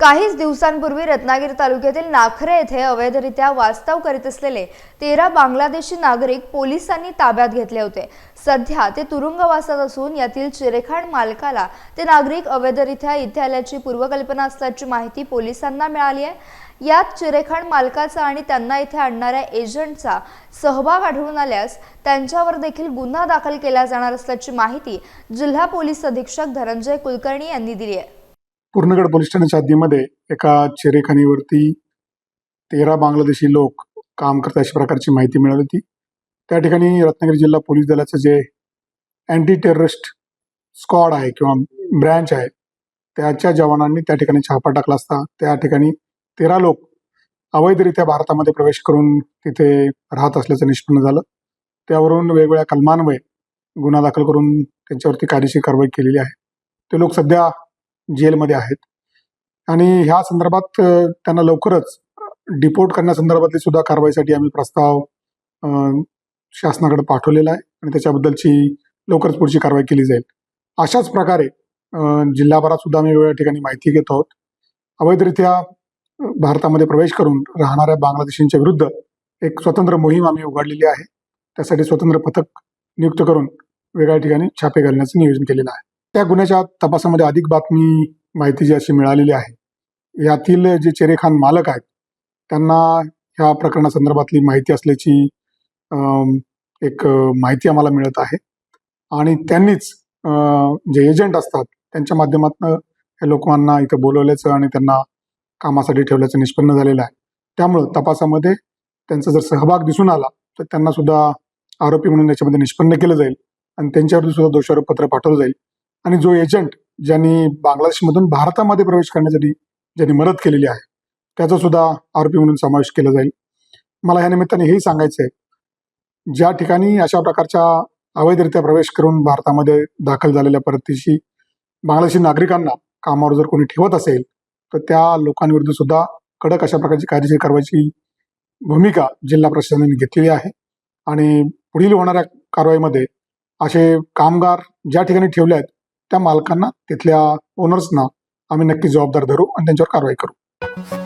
काहीच दिवसांपूर्वी रत्नागिरी तालुक्यातील नाखरे येथे अवैधरित्या वास्तव करीत असलेले तेरा बांगलादेशी नागरिक पोलिसांनी ताब्यात घेतले होते. सध्या ते तुरुंगवासात असून यातील चिरेखाण मालकाला ते नागरिक अवैधरित्या इथे आल्याची पूर्वकल्पना असल्याची माहिती पोलिसांना मिळाली आहे. यात चिरेखाण मालकाचा आणि त्यांना इथे आणणाऱ्या एजंटचा सहभाग आढळून आल्यास त्यांच्यावर देखील गुन्हा दाखल केला जाणार असल्याची माहिती जिल्हा पोलीस अधीक्षक धनंजय कुलकर्णी यांनी दिली आहे. पूर्णगड पोलीस स्टेशनच्या हद्दीमध्ये एका चेरेखानीवरती तेरा बांगलादेशी लोक काम करतात अशा प्रकारची माहिती मिळाली होती. त्या ठिकाणी रत्नागिरी जिल्हा पोलीस दलाचं जे अँटी टेररिस्ट स्क्वॉड आहे किंवा ब्रँच आहे त्याच्या जवानांनी त्या ठिकाणी छापा टाकला असता. त्या ठिकाणी तेरा लोक अवैधरित्या भारतामध्ये प्रवेश करून तिथे राहत असल्याचं निष्पन्न झालं. त्यावरून वेगवेगळ्या कलमान्वये गुन्हा दाखल करून त्यांच्यावरती कायदेशीर कारवाई केलेली आहे. ते लोक सध्या जेलमध्ये आहेत. आणि ह्या संदर्भात त्यांना लवकरच डिपोर्ट करण्यासंदर्भातली सुद्धा कारवाईसाठी आम्ही प्रस्ताव शासनाकडे पाठवलेला आहे आणि त्याच्याबद्दलची लवकरच पुढची कारवाई केली जाईल. अशाच प्रकारे जिल्हाभरात सुद्धा आम्ही वेगवेगळ्या ठिकाणी माहिती घेत आहोत. अवैधरित्या भारतामध्ये प्रवेश करून राहणाऱ्या बांगलादेशींच्या विरुद्ध एक स्वतंत्र मोहीम आम्ही उघडलेली आहे. त्यासाठी स्वतंत्र पथक नियुक्त करून वेगळ्या ठिकाणी छापे घालण्याचं नियोजन केलेलं आहे. त्या गुन्ह्याच्या तपासामध्ये अधिक बातमी माहिती जी अशी मिळालेली आहे. यातील जे चेरेखान मालक आहेत त्यांना ह्या प्रकरणासंदर्भातली माहिती असल्याची एक माहिती आम्हाला मिळत आहे. आणि त्यांनीच जे एजंट असतात त्यांच्या माध्यमातून हे लोकांना इथं बोलवल्याचं आणि त्यांना कामासाठी ठेवल्याचं निष्पन्न झालेलं आहे. त्यामुळं तपासामध्ये त्यांचा जर सहभाग दिसून आला तर त्यांना सुद्धा आरोपी म्हणून याच्यामध्ये निष्पन्न केलं जाईल. आणि त्यांच्यावरती सुद्धा दोषारोप पत्र पाठवलं जाईल. आणि जो एजंट ज्यांनी बांगलादेशमधून भारतामध्ये प्रवेश करण्यासाठी ज्यांनी मदत केलेली आहे त्याचा सुद्धा आरोपी म्हणून समावेश केला जाईल. मला या निमित्ताने हेही सांगायचं आहे ज्या ठिकाणी अशा प्रकारच्या अवैधरित्या प्रवेश करून भारतामध्ये दाखल झालेल्या परतीशी बांगलादेशी नागरिकांना कामावर जर कोणी ठेवत असेल तर त्या लोकांविरुद्ध सुद्धा कडक अशा प्रकारची कायदेशीर कारवाईची भूमिका जिल्हा प्रशासनाने घेतलेली आहे. आणि पुढील होणाऱ्या कारवाईमध्ये असे कामगार ज्या ठिकाणी ठेवले आहेत त्या मालकांना तिथल्या ओनर्सना आम्ही नक्की जबाबदार धरू आणि त्यांच्यावर कारवाई करू.